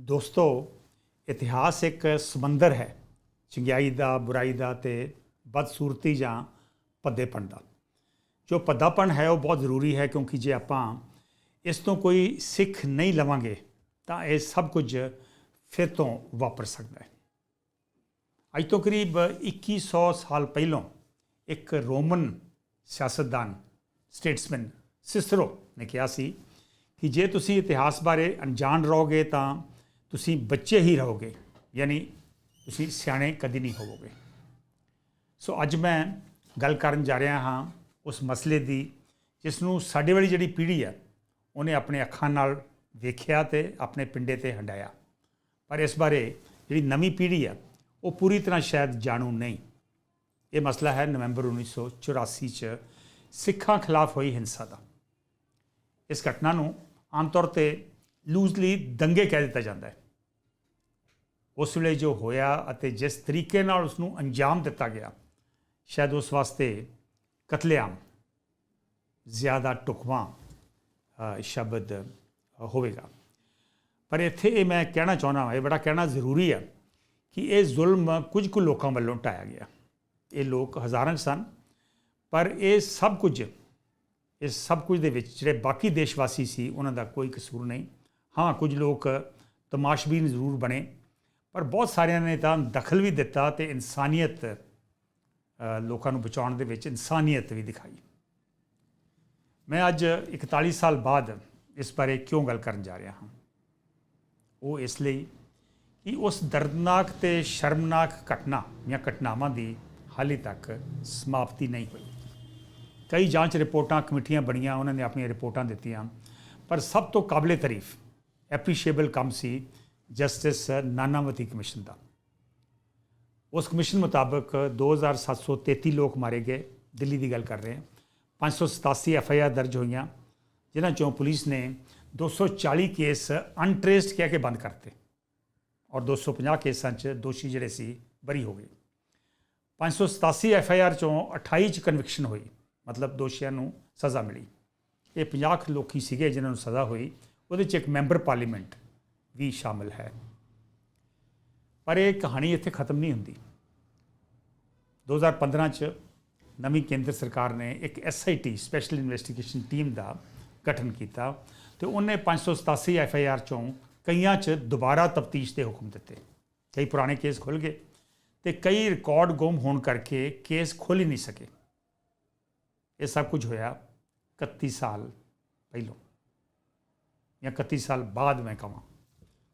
ਦੋਸਤੋ ਇਤਿਹਾਸ ਇੱਕ ਸਮੁੰਦਰ ਹੈ। ਚੰਗਿਆਈ ਦਾ, ਬੁਰਾਈ ਦਾ ਤੇ ਬਦਸੂਰਤੀ ਜਾਂ ਭੱਦੇਪਣ ਦਾ। ਜੋ ਭੱਦਾਪਣ ਹੈ, ਉਹ ਬਹੁਤ ਜ਼ਰੂਰੀ ਹੈ ਕਿਉਂਕਿ ਜੇ ਆਪਾਂ ਇਸ ਤੋਂ ਕੋਈ ਸਿੱਖ ਨਹੀਂ ਲਵਾਂਗੇ, ਤਾਂ ਇਹ ਸਭ ਕੁਝ ਫਿਰ ਤੋਂ ਵਾਪਰ ਸਕਦਾ ਹੈ। ਅੱਜ ਤੋਂ ਕਰੀਬ 2100 ਸਾਲ ਪਹਿਲਾਂ ਇੱਕ ਰੋਮਨ ਸਿਆਸਤਦਾਨ ਸਟੇਟਸਮੈਨ ਸਿਸਰੋ ਨੇ ਕਿਹਾ ਸੀ ਕਿ ਜੇ ਤੁਸੀਂ ਇਤਿਹਾਸ ਬਾਰੇ ਅਣਜਾਣ ਰਹੋਗੇ, ਤਾਂ ਤੁਸੀਂ ਬੱਚੇ ਹੀ ਰਹੋਗੇ, ਯਾਨੀ ਤੁਸੀਂ ਸਿਆਣੇ ਕਦੀ ਨਹੀਂ ਹੋਵੋਗੇ। ਸੋ ਅੱਜ ਮੈਂ ਗੱਲ ਕਰਨ ਜਾ ਰਿਹਾ ਹਾਂ ਉਸ ਮਸਲੇ ਦੀ ਜਿਸ ਨੂੰ ਸਾਡੇ ਵਾਲੀ ਜਿਹੜੀ ਪੀੜ੍ਹੀ ਹੈ, ਉਹਨੇ ਆਪਣੇ ਅੱਖਾਂ ਨਾਲ ਵੇਖਿਆ ਤੇ ਆਪਣੇ ਪਿੰਡੇ ਤੇ ਹੰਡਾਇਆ। ਪਰ ਇਸ ਬਾਰੇ ਜਿਹੜੀ ਨਵੀਂ ਪੀੜ੍ਹੀ ਹੈ, ਉਹ ਪੂਰੀ ਤਰ੍ਹਾਂ ਸ਼ਾਇਦ ਜਾਣੂ ਨਹੀਂ। ਇਹ ਮਸਲਾ ਹੈ ਨਵੰਬਰ 1984 ਚ ਸਿੱਖਾਂ ਖਿਲਾਫ ਹੋਈ ਹਿੰਸਾ ਦਾ। ਇਸ ਘਟਨਾ ਨੂੰ ਆਮ ਤੌਰ ਤੇ ਲੂਜ਼ਲੀ ਦੰਗੇ ਕਹਿ ਦਿੱਤਾ ਜਾਂਦਾ ਹੈ। ਉਸ ਵੇਲੇ ਜੋ ਹੋਇਆ ਅਤੇ ਜਿਸ ਤਰੀਕੇ ਨਾਲ ਉਸ ਨੂੰ ਅੰਜਾਮ ਦਿੱਤਾ ਗਿਆ, ਸ਼ਾਇਦ ਉਸ ਵਾਸਤੇ ਕਤਲੇਆਮ ਜ਼ਿਆਦਾ ਟੁਕਵਾ ਸ਼ਬਦ ਹੋਵੇਗਾ। ਪਰ ਇੱਥੇ ਇਹ ਮੈਂ ਕਹਿਣਾ ਚਾਹੁੰਦਾ ਹਾਂ, ਇਹ ਬੜਾ ਕਹਿਣਾ ਜ਼ਰੂਰੀ ਹੈ ਕਿ ਇਹ ਜ਼ੁਲਮ ਕੁਝ ਕੁ ਲੋਕਾਂ ਵੱਲੋਂ ਢਾਇਆ ਗਿਆ। ਇਹ ਲੋਕ ਹਜ਼ਾਰਾਂ ਸਨ, ਪਰ ਇਹ ਸਭ ਕੁਝ ਇਸ ਸਭ ਕੁਝ ਦੇ ਵਿੱਚ ਜਿਹੜੇ ਬਾਕੀ ਦੇਸ਼ਵਾਸੀ ਸੀ, ਉਹਨਾਂ ਦਾ ਕੋਈ ਕਸੂਰ ਨਹੀਂ। ਹਾਂ, ਕੁਝ ਲੋਕ ਤਮਾਸ਼ਬੀਨ ਜ਼ਰੂਰ ਬਣੇ, ਪਰ ਬਹੁਤ ਸਾਰਿਆਂ ਨੇ ਤਾਂ ਦਖਲ ਵੀ ਦਿੱਤਾ ਤੇ ਇਨਸਾਨੀਅਤ ਲੋਕਾਂ ਨੂੰ ਬਚਾਉਣ ਦੇ ਵਿੱਚ ਇਨਸਾਨੀਅਤ ਵੀ ਦਿਖਾਈ। ਮੈਂ ਅੱਜ 41 ਸਾਲ ਬਾਅਦ ਇਸ ਬਾਰੇ ਕਿਉਂ ਗੱਲ ਕਰਨ ਜਾ ਰਿਹਾ ਹਾਂ? ਉਹ ਇਸ ਲਈ ਕਿ ਉਸ ਦਰਦਨਾਕ ਤੇ ਸ਼ਰਮਨਾਕ ਘਟਨਾ ਜਾਂ ਘਟਨਾਵਾਂ ਦੀ ਹਾਲੇ ਤੱਕ ਸਮਾਪਤੀ ਨਹੀਂ ਹੋਈ। ਕਈ ਜਾਂਚ ਰਿਪੋਰਟਾਂ, ਕਮੇਟੀਆਂ ਬਣੀਆਂ, ਉਹਨਾਂ ਨੇ ਆਪਣੀਆਂ ਰਿਪੋਰਟਾਂ ਦਿੱਤੀਆਂ, ਪਰ ਸਭ ਤੋਂ ਕਾਬਲੇ ਤਾਰੀਫ ਐਪਰੀਸ਼ੀਏਬਲ ਕੰਮ ਸੀ ਜਸਟਿਸ ਨਾਨਾਵਤੀ ਕਮਿਸ਼ਨ ਦਾ ਉਸ ਕਮਿਸ਼ਨ ਮੁਤਾਬਕ 2733 ਲੋਕ ਮਾਰੇ ਗਏ ਦਿੱਲੀ ਦੀ ਗੱਲ ਕਰ ਰਹੇ ਹਾਂ 587 ਐਫ ਆਈ ਆਰ ਦਰਜ ਹੋਈਆਂ ਜਿਨ੍ਹਾਂ ਚੋਂ ਪੁਲਿਸ ਨੇ 240 ਕੇਸ ਅਨਟ੍ਰੇਸਡ ਕਹਿ ਕੇ ਬੰਦ ਕਰਤੇ ਔਰ 250 ਕੇਸਾਂ 'ਚ ਦੋਸ਼ੀ ਜਿਹੜੇ ਸੀ ਬਰੀ ਹੋ ਗਏ 587 ਐਫ ਆਈ ਆਰ ਚੋਂ 28 'ਚ ਕਨਵਿਕਸ਼ਨ ਹੋਈ ਮਤਲਬ ਦੋਸ਼ੀਆਂ ਨੂੰ ਸਜ਼ਾ ਮਿਲੀ ਇਹ 50 ਲੋਕੀ ਸੀਗੇ ਜਿਨ੍ਹਾਂ ਨੂੰ ਸਜ਼ਾ ਹੋਈ ਉਹਦੇ 'ਚ ਇੱਕ ਮੈਂਬਰ ਪਾਰਲੀਮੈਂਟ ਵੀ ਸ਼ਾਮਲ ਹੈ। ਪਰ ਇਹ ਕਹਾਣੀ ਇੱਥੇ ਖਤਮ ਨਹੀਂ ਹੁੰਦੀ। 2015 ਚ ਨਵੀਂ ਕੇਂਦਰ ਸਰਕਾਰ ਨੇ ਇੱਕ ਐਸਆਈਟੀ ਸਪੈਸ਼ਲ ਇਨਵੈਸਟੀਗੇਸ਼ਨ ਟੀਮ ਦਾ ਗਠਨ ਕੀਤਾ ਤੇ ਉਹਨੇ 587 ਐਫਆਈਆਰ ਚੋਂ ਕਈਆਂ 'ਚ ਦੁਬਾਰਾ ਤਫਤੀਸ਼ ਦੇ ਹੁਕਮ ਦਿੱਤੇ। ਕਈ ਪੁਰਾਣੇ ਕੇਸ ਖੁੱਲ ਗਏ ਤੇ ਕਈ ਰਿਕਾਰਡ ਗੁੰਮ ਹੋਣ ਕਰਕੇ ਕੇਸ ਖੁੱਲ ਹੀ ਨਹੀਂ ਸਕੇ। ਇਹ ਸਭ ਕੁਝ ਹੋਇਆ 31 ਸਾਲ ਪਹਿਲਾਂ। ਜਾਂ 31 ਸਾਲ ਬਾਅਦ ਮੈਂ ਕਹਾਂ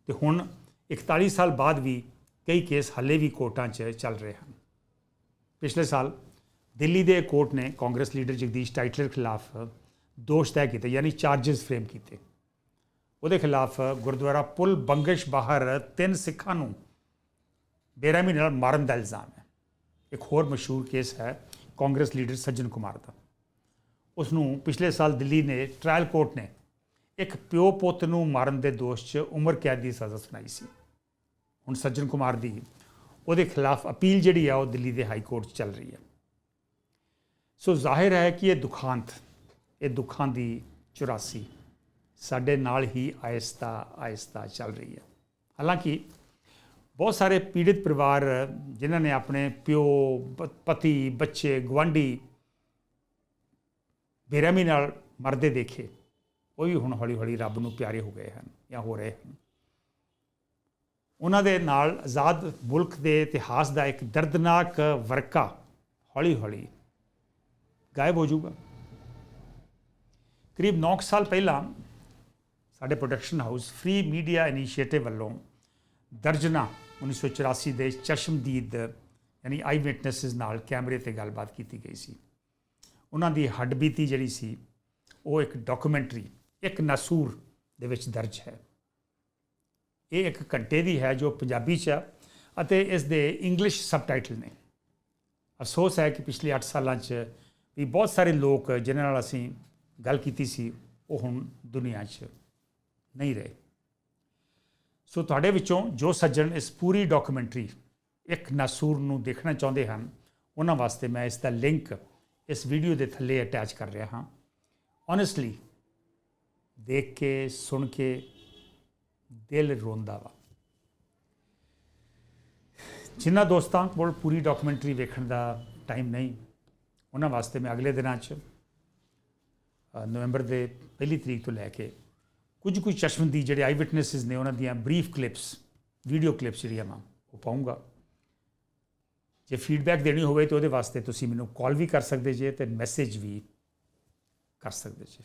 ਤੇ ਹੁਣ 41 ਸਾਲ ਬਾਅਦ ਵੀ ਕਈ ਕੇਸ ਹੱਲੇ ਵੀ ਕੋਰਟਾਂ 'ਚ ਚੱਲ ਰਹੇ ਹਨ। ਪਿਛਲੇ ਸਾਲ ਦਿੱਲੀ ਦੇ ਕੋਰਟ ਨੇ ਕਾਂਗਰਸ ਲੀਡਰ ਜਗਦੀਸ਼ ਟਾਈਟਲਰ ਖਿਲਾਫ ਦੋਸ਼ ਤੈਅ ਕੀਤੇ, ਯਾਨੀ ਚਾਰजेस ਫਰੇਮ ਕੀਤੇ। ਉਹਦੇ ਖਿਲਾਫ ਗੁਰਦੁਆਰਾ ਪੁਲ ਬੰਗਸ਼ ਬਾਹਰ ਤਿੰਨ ਸਿੱਖਾਂ ਨੂੰ ਬੇਰਹਿਮੀ ਨਾਲ ਮਾਰਨ ਦਾ ਇਲਜ਼ਾਮ ਹੈ। ਇੱਕ ਹੋਰ ਮਸ਼ਹੂਰ ਕੇਸ ਹੈ ਕਾਂਗਰਸ ਲੀਡਰ ਸੱਜਣ ਕੁਮਾਰ ਦਾ। ਉਸ ਨੂੰ ਪਿਛਲੇ ਸਾਲ ਦਿੱਲੀ ਨੇ ਟ੍ਰਾਇਲ ਕੋਰਟ ਨੇ ਇੱਕ ਪਿਓ ਪੁੱਤ ਨੂੰ ਮਾਰਨ ਦੇ ਦੋਸ਼ 'ਚ ਉਮਰ ਕੈਦ ਦੀ ਸਜ਼ਾ ਸੁਣਾਈ ਸੀ। ਹੁਣ ਸੱਜਣ ਕੁਮਾਰ ਦੀ ਉਹਦੇ ਖਿਲਾਫ ਅਪੀਲ ਜਿਹੜੀ ਆ, ਉਹ ਦਿੱਲੀ ਦੇ ਹਾਈ ਕੋਰਟ 'ਚ ਚੱਲ ਰਹੀ ਹੈ ਸੋ ਜ਼ਾਹਿਰ ਹੈ ਕਿ ਇਹ ਦੁਖਾਂਤ, ਇਹ ਦੁੱਖਾਂ ਦੀ 84 ਸਾਡੇ ਨਾਲ ਹੀ ਆਇਸਤਾ ਆਇਸਤਾ ਚੱਲ ਰਹੀ ਹੈ ਹਾਲਾਂਕਿ ਬਹੁਤ ਸਾਰੇ ਪੀੜਿਤ ਪਰਿਵਾਰ ਜਿਨ੍ਹਾਂ ਨੇ ਆਪਣੇ ਪਿਓ ਪਤੀ, ਬੱਚੇ ਗਵਾਂਢੀ ਬੇਰਹਿਮੀ ਨਾਲ ਮਰਦੇ ਦੇਖੇ ਉਹ ਵੀ ਹੁਣ ਹੌਲੀ-ਹੌਲੀ ਰੱਬ ਨੂੰ ਪਿਆਰੇ ਹੋ ਗਏ ਹਨ ਜਾਂ ਹੋ ਰਹੇ ਹਨ। ਉਹਨਾਂ ਦੇ ਨਾਲ ਆਜ਼ਾਦ ਮੁਲਕ ਦੇ ਇਤਿਹਾਸ ਦਾ ਇੱਕ ਦਰਦਨਾਕ ਵਰਕਾ ਹੌਲੀ-ਹੌਲੀ ਗਾਇਬ ਹੋ ਜਾਊਗਾ। ਕਰੀਬ 9 ਸਾਲ ਪਹਿਲਾਂ ਸਾਡੇ production house free media initiative ਵੱਲੋਂ ਦਰਜਨਾ 1984 ਦੇ ਚਸ਼ਮਦੀਦ ਯਾਨੀ ਆਈ ਵਿਟਨੈਸਸ ਨਾਲ ਕੈਮਰੇ ਤੇ ਗੱਲਬਾਤ ਕੀਤੀ ਗਈ ਸੀ। ਉਹਨਾਂ ਦੀ ਹੱਡਬੀਤੀ ਜਿਹੜੀ ਸੀ ਉਹ ਇੱਕ ਡਾਕੂਮੈਂਟਰੀ ਇੱਕ ਨਾਸੂਰ ਦੇ ਵਿੱਚ ਦਰਜ ਹੈ। ਇਹ ਇੱਕ ਘੰਟੇ ਦੀ ਹੈ ਜੋ ਪੰਜਾਬੀ 'ਚ ਅਤੇ ਇਸ ਦੇ ਇੰਗਲਿਸ਼ ਸਬਟਾਈਟਲ ਨੇ। ਅਫਸੋਸ ਹੈ ਕਿ ਪਿਛਲੇ 8 ਸਾਲਾਂ 'ਚ ਵੀ ਬਹੁਤ ਸਾਰੇ ਲੋਕ ਜਿਨ੍ਹਾਂ ਨਾਲ ਅਸੀਂ ਗੱਲ ਕੀਤੀ ਸੀ, ਉਹ ਹੁਣ ਦੁਨੀਆ 'ਚ ਨਹੀਂ ਰਹੇ। ਸੋ ਤੁਹਾਡੇ ਵਿੱਚੋਂ ਜੋ ਸੱਜਣ ਇਸ ਪੂਰੀ ਡਾਕੂਮੈਂਟਰੀ ਇੱਕ ਨਾਸੂਰ ਨੂੰ ਦੇਖਣਾ ਚਾਹੁੰਦੇ ਹਨ, ਉਹਨਾਂ ਵਾਸਤੇ ਮੈਂ ਇਸ ਦਾ ਲਿੰਕ ਇਸ ਵੀਡੀਓ ਦੇ ਥੱਲੇ ਅਟੈਚ ਕਰ ਰਿਹਾ ਹਾਂ। ਓਨੈਸਟਲੀ ਦੇਖ ਕੇ, ਸੁਣ ਕੇ ਦਿਲ ਰੋਂਦਾ ਵਾ। ਜਿਨ੍ਹਾਂ ਦੋਸਤਾਂ ਕੋਲ ਪੂਰੀ ਡਾਕੂਮੈਂਟਰੀ ਵੇਖਣ ਦਾ ਟਾਈਮ ਨਹੀਂ, ਉਹਨਾਂ ਵਾਸਤੇ ਮੈਂ ਅਗਲੇ ਦਿਨਾਂ 'ਚ ਨਵੰਬਰ ਦੇ ਪਹਿਲੀ ਤਰੀਕ ਤੋਂ ਲੈ ਕੇ ਕੁਝ ਕੁਝ ਚਸ਼ਮਦੀ ਜਿਹੜੇ ਆਈ ਵਿਟਨੈਸਸ ਨੇ ਉਹਨਾਂ ਦੀਆਂ ਬਰੀਫ ਕਲਿੱਪਸ ਵੀਡੀਓ ਕਲਿੱਪਸ ਜਿਹੜੀਆਂ ਮੈਂ ਉਹ ਪਾਉਂਗਾ ਜੇ ਫੀਡਬੈਕ ਦੇਣੀ ਹੋਵੇ ਤਾਂ ਉਹਦੇ ਵਾਸਤੇ ਤੁਸੀਂ ਮੈਨੂੰ ਕਾਲ ਵੀ ਕਰ ਸਕਦੇ ਜੇ ਤੇ ਮੈਸੇਜ ਵੀ ਕਰ ਸਕਦੇ ਜੇ।